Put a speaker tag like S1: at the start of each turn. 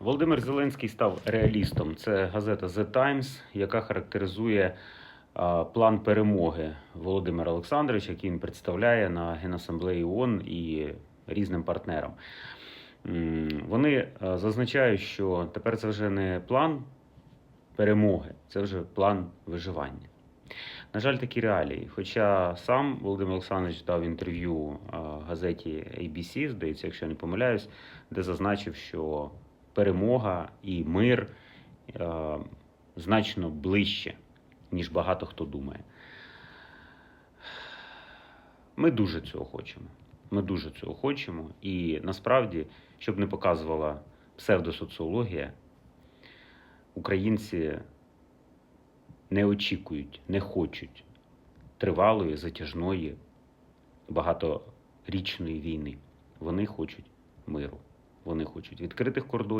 S1: Володимир Зеленський став реалістом. Це газета The Times, яка характеризує план перемоги Володимира Олександровича, який він представляє на Генасамблеї ООН і різним партнерам. Вони зазначають, що тепер це вже не план перемоги, це вже план виживання. На жаль, такі реалії. Хоча сам Володимир Олександрович дав інтерв'ю газеті ABC, здається, якщо я не помиляюсь, де зазначив, що перемога і мир е, значно ближче, ніж багато хто думає. Ми дуже цього хочемо. Ми дуже цього хочемо. І насправді, щоб не показувала псевдосоціологія, українці не очікують, не хочуть тривалої, затяжної, багаторічної війни. Вони хочуть миру. Вони хочуть відкритих кордонів.